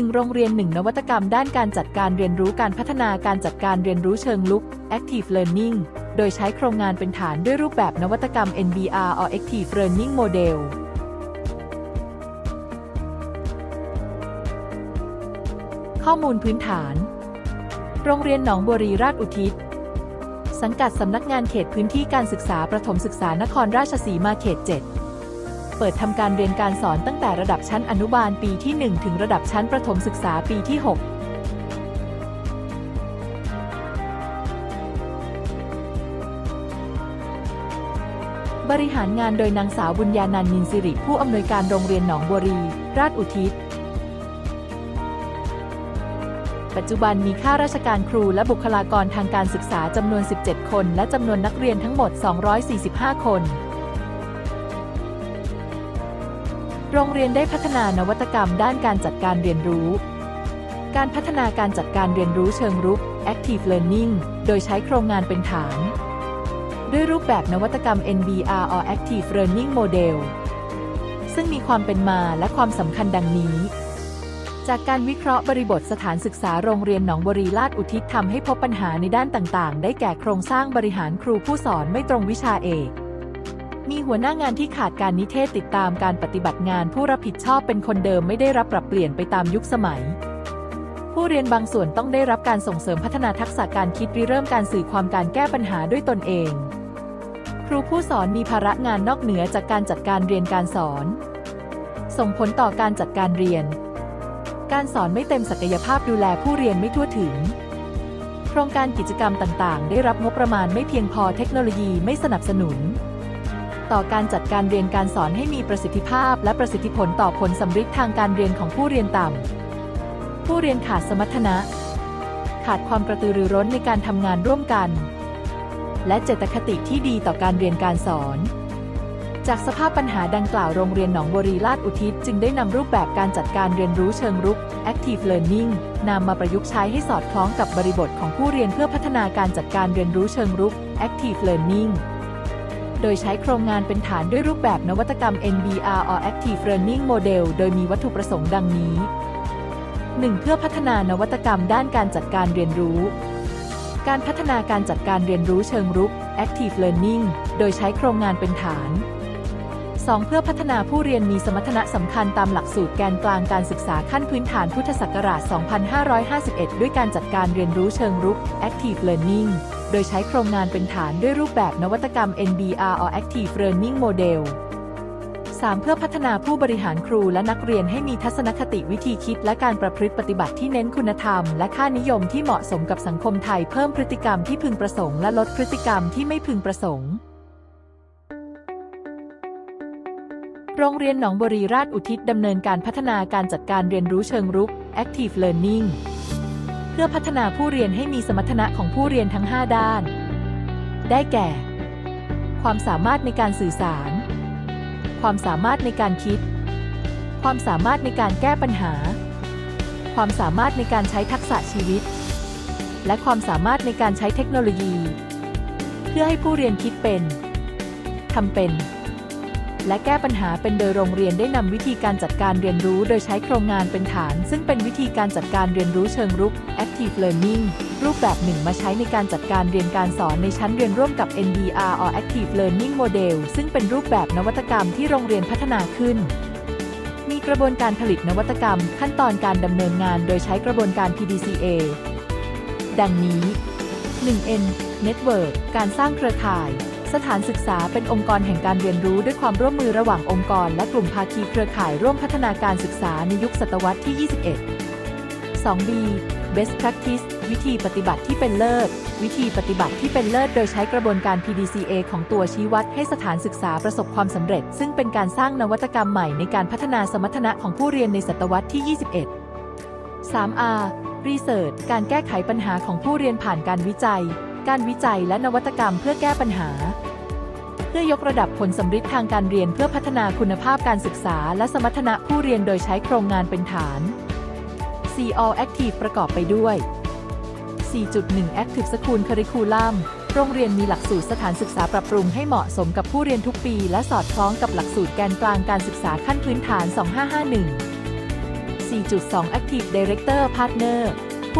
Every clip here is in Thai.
1 โรงเรียน 1 นวัตกรรมด้านการจัดการเรียนรู้การพัฒนาการจัดการเรียนรู้เชิงลุก Active Learning โดยใช้โครงงานเป็นฐานด้วยรูปแบบนวัตกรรม NBR or Active Learning Model ข้อมูลพื้นฐาน โรงเรียนหนองบัวรีราชอุทิศ สังกัดสำนักงานเขตพื้นที่การศึกษาประถมศึกษานครราชสีมาเขต 7 เปิดทำการเรียนการสอนตั้งแต่ระดับชั้นอนุบาลปีที่ 1 ถึงระดับชั้นประถมศึกษาปีที่ 6บริหารงานโดยนางสาวบุญญานันนินสิริ ผู้อำนวยการโรงเรียนหนองบัวรี ราชอุทิศ ปัจจุบันมีข้าราชการครูและบุคลากรทางการศึกษาจำนวน 17 คน และจำนวนนักเรียนทั้งหมด 245 คน โรงเรียนได้พัฒนานวัตกรรมด้านการจัดการเรียนรู้ การพัฒนาการจัดการเรียนรู้เชิงรุก Active Learning โดยใช้โครงงานเป็นฐาน ด้วยรูปแบบนวัตกรรม NBR or Active Learning Model ซึ่งมีความเป็นมาและความสำคัญดังนี้ จากการวิเคราะห์บริบทสถานศึกษาโรงเรียนหนองบรีลาดอุทิศทำให้พบปัญหาในด้านต่างๆ ได้แก่โครงสร้างบริหารครูผู้สอนไม่ตรงวิชาเอก มีหัวหน้างานที่ขาดการนิเทศติดตามการปฏิบัติงานผู้รับผิดชอบเป็นคนเดิมไม่ได้รับปรับเปลี่ยนไปตามยุคสมัย ผู้เรียนบางส่วนต้องได้รับการส่งเสริมพัฒนาทักษะการคิดริเริ่มการสื่อความการแก้ปัญหาด้วยตนเอง ครูผู้สอนมีภาระงานนอกเหนือจากการจัดการเรียนการสอน ส่งผลต่อการจัดการเรียน การสอนไม่เต็มศักยภาพดูแลผู้เรียนไม่ทั่วถึงโครงการกิจกรรมต่าง ๆ ได้รับงบประมาณไม่เพียงพอเทคโนโลยีไม่สนับสนุน ต่อการจัดการเรียนการสอนให้มีประสิทธิภาพ และประสิทธิผลต่อผลสำฤทธิ์ทางการเรียนของผู้เรียนต่ำ ผู้เรียนขาดสมรรถนะ ขาดความกระตือรือร้นในการทำงานร่วมกัน และเจตคติที่ดีต่อการเรียนการสอนจากสภาพปัญหาดังกล่าวโรงเรียนหนองบรีลาดอุทิศจึงได้นำรูปแบบการจัดการเรียนรู้เชิงรุก Active Learning นำมาประยุกต์ใช้ให้สอดคล้องกับบริบทของผู้เรียนเพื่อพัฒนาการจัดการเรียนรู้เชิงรุก Active Learning โดยใช้โครงงานเป็นฐานด้วยรูปแบบนวัตกรรม NBR or Active Learning Model โดยมีวัตถุประสงค์ดังนี้ 1. เพื่อพัฒนานวัตกรรมด้านการจัดการเรียนรู้ การพัฒนาการจัดการเรียนรู้เชิงรุก Active Learning โดยใช้โครงงานเป็นฐาน 2. เพื่อพัฒนาผู้เรียนมีสมรรถนะสำคัญตามหลักสูตรแกนกลางการศึกษาขั้นพื้นฐานพุทธศักราช 2551 ด้วยการจัดการเรียนรู้เชิงรุก Active Learning โดยใช้โครงงานเป็นฐานด้วยรูปแบบนวัตกรรม NBR or Active Learning Model 3. เพื่อพัฒนาผู้บริหารครูและนักเรียนให้มีทัศนคติวิธีคิดและการประพฤติปฏิบัติที่เน้นคุณธรรม และค่านิยมที่เหมาะสมกับสังคมไทยเพิ่มพฤติกรรมที่พึงประสงค์และลดพฤติกรรมที่ไม่พึงประสงค์ โรงเรียนหนองบรีราชอุทิศดำเนินการพัฒนาการจัดการเรียนรู้เชิงรุก Active Learning พื่อพัฒนาผู้เรียนให้มีสมรรถนะของผู้เรียนทั้ง 5 ด้าน ได้แก่ ความสามารถในการสื่อสาร ความสามารถในการคิด ความสามารถในการแก้ปัญหา ความสามารถในการใช้ทักษะชีวิต และความสามารถในการใช้เทคโนโลยี เพื่อให้ผู้เรียนคิดเป็นทำเป็น และแก้ปัญหาเป็นโดยโรงเรียนได้นำวิธีการจัดการเรียนรู้โดยใช้โครงงานเป็นฐาน ซึ่งเป็นวิธีการจัดการเรียนรู้เชิงรุก Active Learning รูปแบบหนึ่งมาใช้ในการจัดการเรียนการสอนในชั้นเรียนร่วมกับ NBR or Active Learning Model ซึ่งเป็นรูปแบบนวัตกรรมที่โรงเรียนพัฒนาขึ้น มีกระบวนการผลิตนวัตกรรม ขั้นตอนการดำเนินงานโดยใช้กระบวนการ PDCA ดังนี้ 1N Network การสร้างเครือข่าย สถานศึกษาเป็นองค์กรแห่งการเรียนรู้ด้วยความร่วมมือระหว่างองค์กร และกลุ่มภาคีเครือข่ายร่วมพัฒนาการศึกษาในยุคศตวรรษที่ 21 2B Best Practice วิธีปฏิบัติที่เป็นเลิศ วิธีปฏิบัติที่เป็นเลิศโดยใช้กระบวนการ PDCA ของตัวชี้วัดให้สถานศึกษาประสบความสำเร็จ ซึ่งเป็นการสร้างนวัตกรรมใหม่ในการพัฒนาสมรรถนะของผู้เรียนในศตวรรษที่ 21 3R Research การแก้ไขปัญหาของผู้เรียนผ่านการวิจัย การวิจัยและนวัตกรรมเพื่อแก้ปัญหา พื่อยกระดับผลสำฤทธิ์ทางการเรียนเพื่อพัฒนาคุณภาพการศึกษา และสมรรถนะผู้เรียนโดยใช้โครงงานเป็นฐาน C All Active ประกอบไปด้วย 4.1 Active School Curriculum โรงเรียนมีหลักสูตรสถานศึกษาปรับปรุงให้เหมาะสมกับผู้เรียนทุกปี และสอดคล้องกับหลักสูตรแกนกลางการศึกษาขั้นพื้นฐาน 2551 4.2 Active Director Partner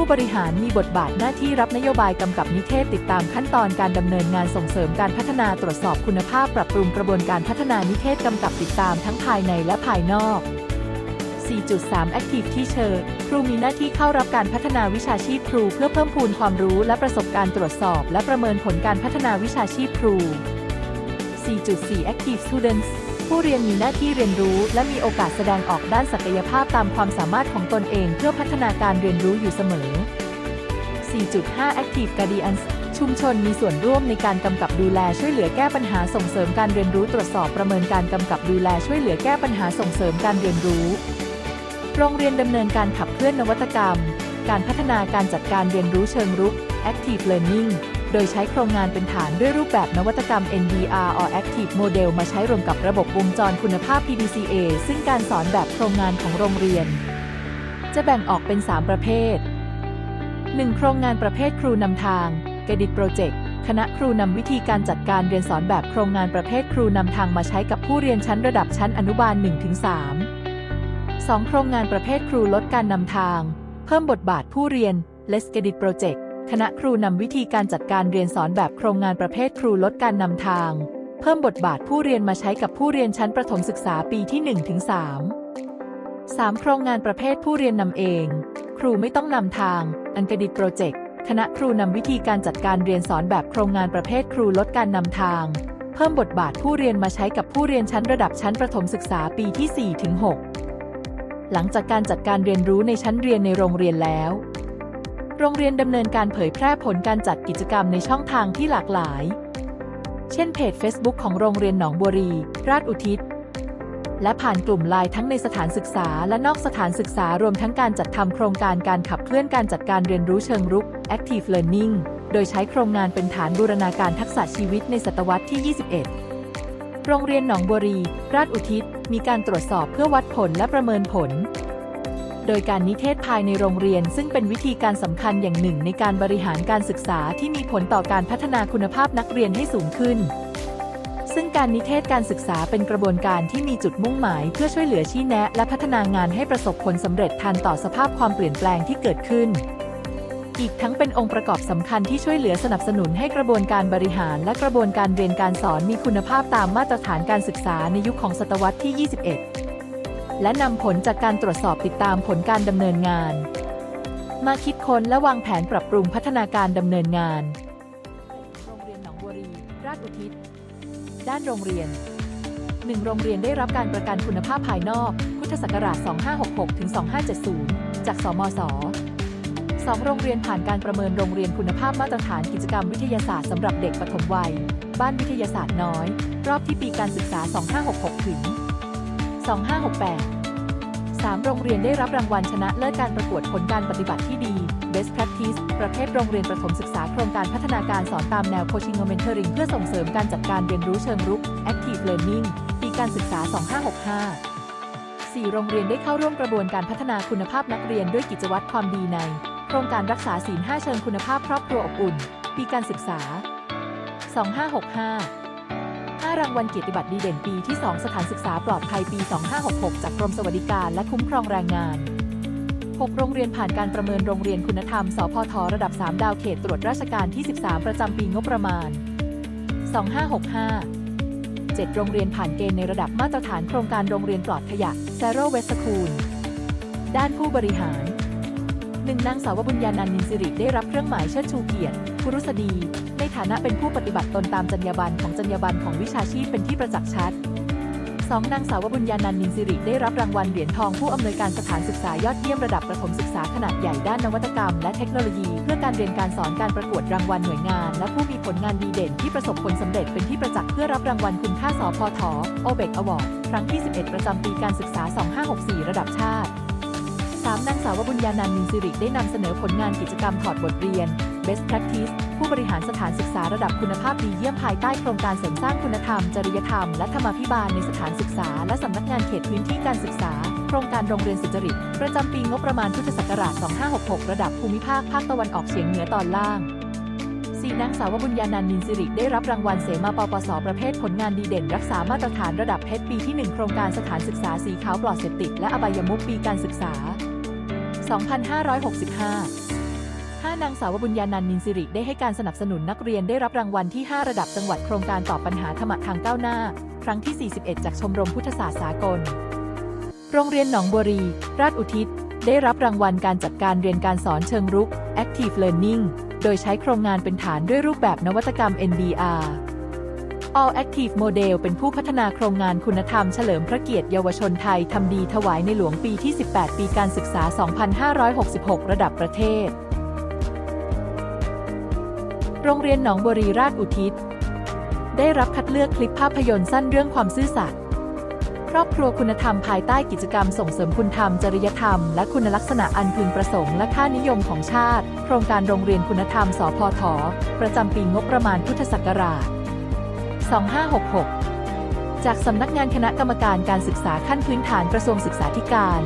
ผู้บริหารมีบทบาทหน้าที่รับนโยบายกำกับนิเทศติดตามขั้นตอนการดำเนินงานส่งเสริมการพัฒนาตรวจสอบคุณภาพปรับปรุงกระบวนการพัฒนานิเทศกำกับติดตามทั้งภายในและภายนอก 4.3 Active Teacher ครูมีหน้าที่เข้ารับการพัฒนาวิชาชีพครูเพื่อเพิ่มพูนความรู้และประสบการณ์ตรวจสอบ และประเมินผลการพัฒนาวิชาชีพครู 4.4 Active Students ผู้เรียนมีหน้าที่เรียนรู้ และมีโอกาสแสดงออกด้านศักยภาพตามความสามารถของตนเองเพื่อพัฒนาการเรียนรู้อยู่เสมอ 4.5 Active Guardians ชุมชนมีส่วนร่วมในการกำกับดูแลช่วยเหลือแก้ปัญหาส่งเสริมการเรียนรู้ตรวจสอบประเมินการกำกับดูแลช่วยเหลือแก้ปัญหาส่งเสริมการเรียนรู้ โรงเรียนดำเนินการขับเคลื่อนนวัตกรรม การพัฒนาการจัดการเรียนรู้เชิงรุก Active Learning โดยใช้โครงงานเป็นฐานด้วยรูปแบบนวัตกรรม NDR or Active Model มาใช้รวมกับระบบวงจรคุณภาพ PDCA ซึ่งการสอนแบบโครงงานของโรงเรียน จะแบ่งออกเป็น 3 ประเภท 1. โครงงานประเภทครูนำทาง g e d i t Project คณะครูนำวิธีการจัดการเรียนสอนแบบโครงงานประเภทครูนำทางมาใช้กับผู้เรียนชั้นระดับชั้นอนุบาล 1-3 2. โครงงานประเภทครูลดการนำทาง เพิ่มบทบาทผู้เรียน Let's Get It Project คณะครูนำวิธีการจัดการเรียนสอนแบบโครงงานประเภทครูลดการนำทาง เพิ่มบทบาทผู้เรียนมาใช้กับผู้เรียนชั้นประถมศึกษาปีที่ 1-3 3. โครงงานประเภทผู้เรียนนำเอง ครูไม่ต้องนำทาง อันกดิตโปรเจกต์ คณะครูนำวิธีการจัดการเรียนสอนแบบโครงงานประเภทครูลดการนำทาง เพิ่มบทบาทผู้เรียนมาใช้กับผู้เรียนชั้นระดับชั้นประถมศึกษาปีที่ 4-6 หลังจากการจัดการเรียนรู้ในชั้นเรียนในโรงเรียนแล้ว โรงเรียนดำเนินการเผยแพร่ผลการจัดกิจกรรมในช่องทางที่หลากหลาย เช่นเพจ Facebook ของโรงเรียนหนองบัวรี ราชอุทิศ และผ่านกลุ่มไลน์ทั้งในสถานศึกษาและนอกสถานศึกษารวมทั้งการจัดทำโครงการการขับเคลื่อนการจัดการเรียนรู้เชิงรุก Active Learning โดยใช้โครงงานเป็นฐานบูรณาการทักษะชีวิตในศตวรรษที่ 21 โรงเรียนหนองบัวรี ราชอุทิศ มีการตรวจสอบเพื่อวัดผลและประเมินผล โดยการนิเทศภายในโรงเรียน ซึ่งเป็นวิธีการสำคัญอย่างหนึ่งในการบริหารการศึกษาที่มีผลต่อการพัฒนาคุณภาพนักเรียนให้สูงขึ้น ซึ่งการนิเทศการศึกษาเป็นกระบวนการที่มีจุดมุ่งหมาย เพื่อช่วยเหลือชี้แนะ และพัฒนางานให้ประสบผลสำเร็จทันต่อสภาพความเปลี่ยนแปลงที่เกิดขึ้นอีกทั้งเป็นองค์ประกอบสำคัญที่ช่วยเหลือสนับสนุนให้กระบวนการบริหาร และกระบวนการเรียนการสอนมีคุณภาพตามมาตรฐานการศึกษาในยุคของศตวรรษที่ 21 และนำผลจากการตรวจสอบติดตามผลการดำเนินงาน มาคิดค้นและวางแผนปรับปรุงพัฒนาการดำเนินงาน โรงเรียนหนองบัวรี ราชอุทิศ ด้านโรงเรียน 1. โรงเรียนได้รับการประกันคุณภาพภายนอก พุทธศักราช 2566 ถึง 2570 จากสมศ 2. โรงเรียนผ่านการประเมินโรงเรียนคุณภาพมาตรฐานกิจกรรมวิทยาศาสตร์สำหรับเด็กปฐมวัย บ้านวิทยาศาสตร์น้อย รอบที่ปีการศึกษา 2566 ถึง 2568 3. โรงเรียนได้รับรางวัลชนะเลิศการประกวดผลการปฏิบัติที่ดี Best Practice ประเภทโรงเรียนประถมศึกษาโครงการพัฒนาการสอนตามแนว Coaching and Mentoring เพื่อส่งเสริมการจัดการเรียนรู้เชิงรุก Active Learning ปีการศึกษา 2565 4. โรงเรียนได้เข้าร่วมกระบวนการพัฒนาคุณภาพนักเรียนด้วยกิจวัตรความดีใน โครงการรักษาศีล 5 เชิงคุณภาพครอบครัวอบอุ่น ปีการศึกษา 2565 5 รางวัลเกียรติบัตรดีเด่นปีที่ 2 สถานศึกษาปลอดภัยปี 2566 จากกรมสวัสดิการและคุ้มครองแรงงาน 6 โรงเรียนผ่านการประเมินโรงเรียนคุณธรรม สพทระดับ 3 ดาวเขตตรวจราชการที่ 13 ประจำปีงบประมาณ 2565 7 โรงเรียนผ่านเกณฑ์ในระดับมาตรฐานโครงการโรงเรียนปลอดขยะ Zero Waste School ด้านผู้บริหารหนึ่งนางสาวบุญญานันท์นินสิริได้รับเครื่องหมายเชิดชูเกียรติคุรุษดี ในฐานะเป็นผู้ปฏิบัติตนตามจรรยาบรรณของจรรยาบรรณของวิชาชีพเป็นที่ประจักษ์ชัด 2. นางสาวบุญญานันนินสิริได้รับรางวัลเหรียญทองผู้อำนวยการสถานศึกษายอดเยี่ยมระดับประถมศึกษาขนาดใหญ่ด้านนวัตกรรมและเทคโนโลยี เพื่อการเรียนการสอนการประกวดรางวัลหน่วยงาน และผู้มีผลงานดีเด่นที่ประสบผลสำเร็จเป็นที่ประจักษ์เพื่อรับรางวัลคุณค่าสพทโอเบกอวอร์ดครั้งที่ 11 ประจำปีการศึกษา 2564 ระดับชาติ 3. นางสาวบุญญานันนินสิริได้นำเสนอผลงานกิจกรรมถอดบทเรียน Best Practice ผู้บริหารสถานศึกษาระดับคุณภาพดีเยี่ยมภายใต้โครงการเสริมสร้างคุณธรรม จริยธรรม และธรรมาภิบาลในสถานศึกษา และสำนักงานเขตพื้นที่การศึกษา โครงการโรงเรียนสุจริต ประจำปีงบประมาณพุทธศักราช 2566 ระดับภูมิภาคภาคตะวันออกเฉียงเหนือตอนล่าง 4. นางสาวบุญญานันนินสิริได้รับรางวัลเสมาปปส ประเภทผลงานดีเด่น รักษามาตรฐานระดับเพชรปีที่ 1 โครงการสถานศึกษาสีขาวปลอดเสพติดและอบายมุขปีการศึกษา 2565 5 นางสาวบุญญานันนินสิริได้ให้การสนับสนุนนักเรียนได้รับรางวัลที่ 5 ระดับจังหวัดโครงการตอบปัญหาธรรมะทางก้าวหน้า ครั้งที่ 41 จากชมรมพุทธศาสตร์สากล โรงเรียนหนองบัวรี ราชอุทิศ ได้รับรางวัลการจัดการเรียนการสอนเชิงรุก Active Learning โดยใช้โครงงานเป็นฐานด้วยรูปแบบนวัตกรรม NBR All Active Model เป็นผู้พัฒนาโครงงานคุณธรรมเฉลิมพระเกียรติเยาวชนไทยทำดีถวายในหลวงปีที่ 18 ปีการศึกษา 2566 ระดับประเทศ โรงเรียนหนองบัวรีราชอุทิศ ได้รับคัดเลือกคลิปภาพยนตร์สั้นเรื่องความซื่อสัตย์ครอบครัวคุณธรรมภายใต้กิจกรรมส่งเสริมคุณธรรม จริยธรรม และคุณลักษณะอันพึงประสงค์และค่านิยมของชาติ โครงการโรงเรียนคุณธรรม สพท ประจำปีงบประมาณพุทธศักราช 2566 จากสำนักงานคณะกรรมการการศึกษาขั้นพื้นฐานกระทรวงศึกษาธิการ